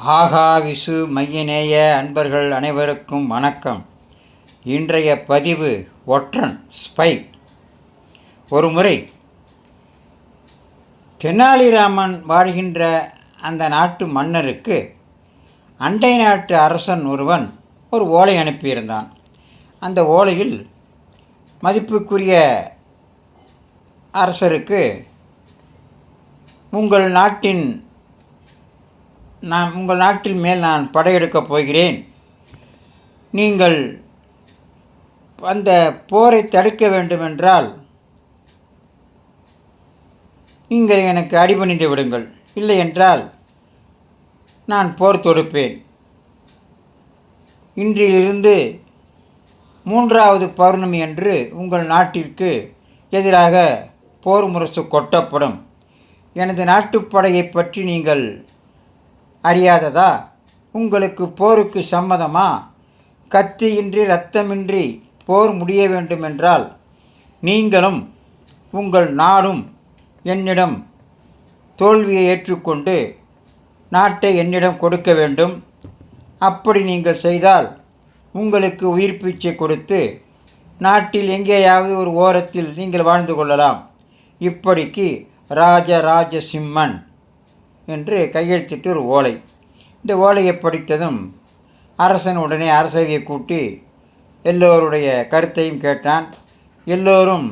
ஆகா விசு மையநேய அன்பர்கள் அனைவருக்கும் வணக்கம். இன்றைய பதிவு ஒற்றன் ஸ்பை. ஒரு முறை தெனாலிராமன் வாழ்கின்ற அந்த நாட்டு மன்னருக்கு அண்டை நாட்டு அரசன் ஒருவன் ஒரு ஓலை அனுப்பியிருந்தான். அந்த ஓலையில் மதிப்புக்குரிய அரசருக்கு உங்கள் நாட்டின் நான் உங்கள் நாட்டில் மேல் நான் படையெடுக்கப் போகிறேன். நீங்கள் அந்த போரை தடுக்க வேண்டுமென்றால் நீங்கள் எனக்கு அடிபணிந்து விடுங்கள். இல்லை என்றால் நான் போர் தொடுப்பேன். இன்றிலிருந்து மூன்றாவது பௌர்ணமி அன்று உங்கள் நாட்டிற்கு எதிராக போர் முரசு கொட்டப்படும். எனது நாட்டுப்படையை பற்றி நீங்கள் அறியாததா? உங்களுக்கு போருக்கு சம்மதமா? கத்தியின்றி இரத்தமின்றி போர் முடிய வேண்டுமென்றால் நீங்களும் உங்கள் நாடும் என்னிடம் தோல்வியை ஏற்றுக்கொண்டு நாட்டை என்னிடம் கொடுக்க வேண்டும். அப்படி நீங்கள் செய்தால் உங்களுக்கு உயிர் பீச்சை கொடுத்து நாட்டில் எங்கேயாவது ஒரு ஓரத்தில் நீங்கள் வாழ்ந்து கொள்ளலாம். இப்படிக்கு ராஜராஜ சிம்மன் என்று கையெழுத்திட்டு ஒரு ஓலை. இந்த ஓலையை படித்ததும் அரசன் உடனே அரசவையை கூட்டி எல்லோருடைய கருத்தையும் கேட்டான். எல்லோரும்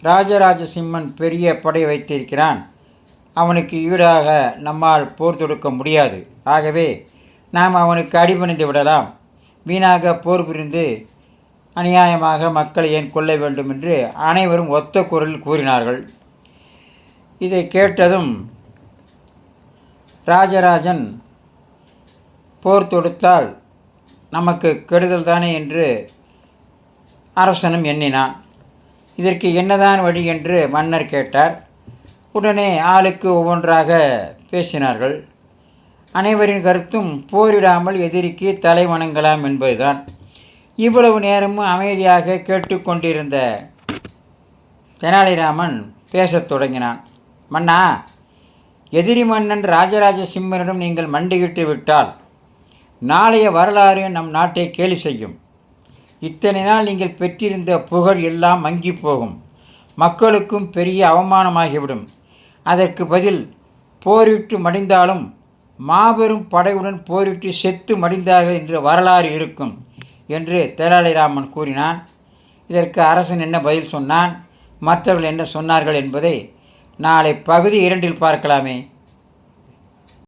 ராஜராஜ சிம்மன் பெரிய படை வைத்திருக்கிறான். அவனுக்கு ஈடாக நம்மால் போர் தொடுக்க முடியாது. ஆகவே நாம் அவனுக்கு அடிபணிந்து விடலாம். வீணாக போர் புரிந்து அநியாயமாக மக்களை ஏன் கொள்ள வேண்டும் என்று அனைவரும் ஒத்த குரலில் கூறினார்கள். இதை கேட்டதும் ராஜராஜன் போர் தொடுத்தால் நமக்கு கெடுதல் தானே என்று அரசனும் எண்ணினான். இதற்கு என்னதான் வழி என்று மன்னர் கேட்டார். உடனே ஆளுக்கு ஒவ்வொன்றாக பேசினார்கள். அனைவரின் கருத்தும் போரிடாமல் எதிரிக்கு தலை வணங்கலாம் என்பதுதான். இவ்வளவு நேரமும் அமைதியாக கேட்டுக்கொண்டிருந்த தெனாலிராமன் பேசத் தொடங்கினான். மன்னா எதிரி மன்னன் ராஜராஜ சிம்மனிடம் நீங்கள் மண்டியிட்டு விட்டால் நாளைய வரலாறு நம் நாட்டை கேலி செய்யும். இத்தனை நாள் நீங்கள் பெற்றிருந்த புகழ் எல்லாம் மங்கி போகும். மக்களுக்கும் பெரிய அவமானமாகிவிடும். அதற்கு பதில் போரிட்டு மடிந்தாலும் மாபெரும் படையுடன் போரிட்டு செத்து மடிந்தார்கள் என்று வரலாறு இருக்கும் என்று தெனாலிராமன் கூறினான். இதற்கு அரசன் என்ன பதில் சொன்னான்? மற்றவர்கள் என்ன சொன்னார்கள் என்பதை நாளை பகுதி இரண்டில் பார்க்கலாமே.